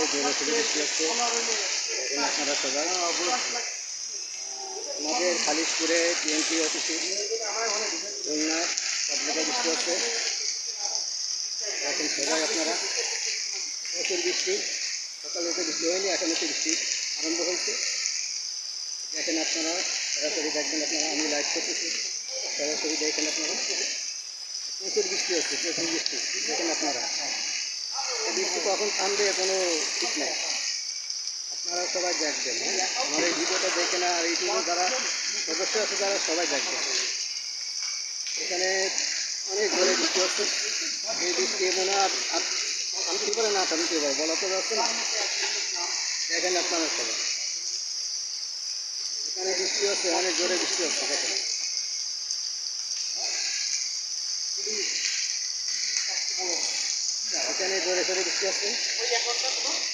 হচ্ছে জোরে শুরু বৃষ্টি হচ্ছে এখন আপনারা সবাই আমাদের খালিশপুরে টিএমপি অফিসে খুলনায় সব জায়গায় বৃষ্টি হচ্ছে এখন সবাই আপনারা প্রচুর বৃষ্টি, সকালে তো বৃষ্টি হয়নি, এখন একটু বৃষ্টি আরম্ভ হয়েছে। দেখেন আপনারা, সরাসরি দেখবেন আপনারা, আমি লাইভ করতেছি। সরাসরি দেখেন আপনারা। প্রচুর বৃষ্টি হচ্ছে, প্রচুর বৃষ্টি। দেখেন আপনারা। কখন থামবে, কোনো ঠিক নেই। আপনারা সবাই দেখবেন হ্যাঁ? আমার এই ভিডিওটা দেখে না, আর ইউটিউবে যারা সদস্য আছে, তারা সবাই দেখবেন। এখানে অনেক জোরে বৃষ্টি হচ্ছে। এই বৃষ্টি মনে আর আর থামতে পারে না থামতে পারে, বলা তো যাচ্ছে না দেখেন আপনারা সবাই। এখানে বৃষ্টি হচ্ছে, অনেক জোরে বৃষ্টি হচ্ছে, দেখেন। এখানে জোরে জোরে বৃষ্টি হচ্ছে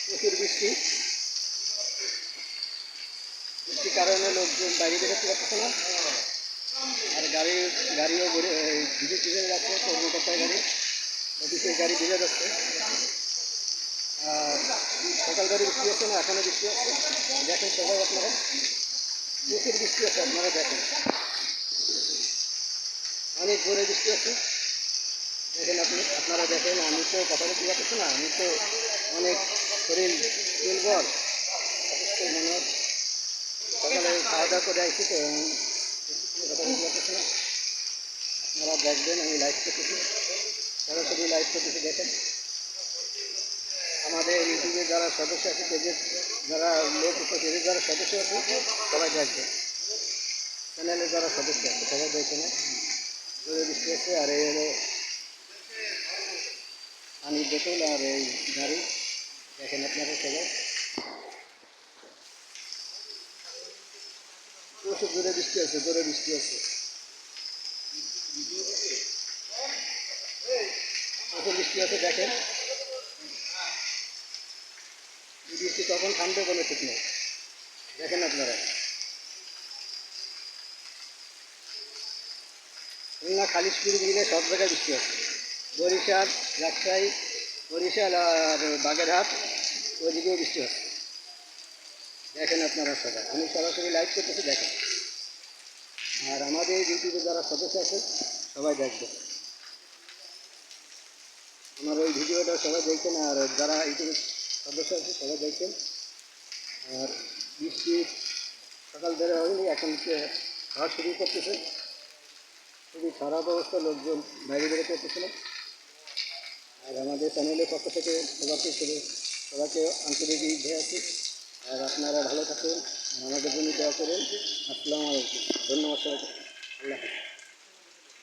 প্রচুর বৃষ্টি। বৃষ্টির কারণে লোকজন বাইরে বেরোতে পারতেছে না। আর গাড়ি, গাড়িও ভিজে ভিজে যাচ্ছে, কর্মকর্তার গাড়ি। অফিসের গাড়ি ভিজে যাচ্ছে। আর সকাল গাড়ি বৃষ্টি হচ্ছে না এখনও বৃষ্টি হচ্ছে। দেখেন সবাই আপনারা। প্রচুর বৃষ্টি আছে আপনারা দেখেন। অনেক জোরে বৃষ্টি হচ্ছে। দেখেন আপনি, আপনারা দেখেন, আমি তো কথা বলতে পারতেছি না, আমি তো অনেক শরীর দুর্বল। মনে সকালে খাওয়া দাওয়া করে আসছি তো আপনারা দেখবেন, আমি লাইভ করতেছি। সরাসরি লাইভ করতেছি, দেখেন। আমাদের ইউটিউবে যারা সদস্য আছে পেজের যারা লোক পেজের যারা সদস্য আছে, সবাই দেখবে চ্যানেলের যারা সদস্য আছে, সবাই দেখে না আর এই পানির বোতল আর এই গাড়ি দেখেন আপনারা সবাই। প্রচুর জোরে বৃষ্টি আছে, জোরে বৃষ্টি আছে। প্রচুর বৃষ্টি আছে, দেখেন। বৃষ্টি কখন থামবে কোনো ঠিক নেই। দেখেন আপনারা। খুলনা খালিশপুর মিলে সব জায়গায় বৃষ্টি আছে। বরিশাল, রাজশাহী, বরিশাল আর বাগেরহাট, ওইদিকেও বৃষ্টি হচ্ছে। দেখেন আপনারা সবাই। আমি সরাসরি লাইভ করতেছি, দেখেন। আর আমাদের ইউটিউবে যারা সদস্য আছে, সবাই দেখবে আমার ওই ভিডিওটা সবাই দেখছেন আর যারা ইউটিউবে সদস্য আছে, সবাই দেখছেন আর বৃষ্টি সকাল ধরে হয়নি, এখন হওয়া শুরু করতেছে। খুবই খারাপ অবস্থা, লোকজন বাইরে বেরোতে পারতেছে না। আর আমাদের চ্যানেলের পক্ষ থেকে সবাইকে শুধু- সবাইকে আন্তরিক ইচ্ছে আছি। আর আপনারা ভালো থাকুন আমাদের জন্য দোয়া করুন। আসসালামু আলাইকুম। ধন্যবাদ সবাইকে। আল্লাহ হাফিজ।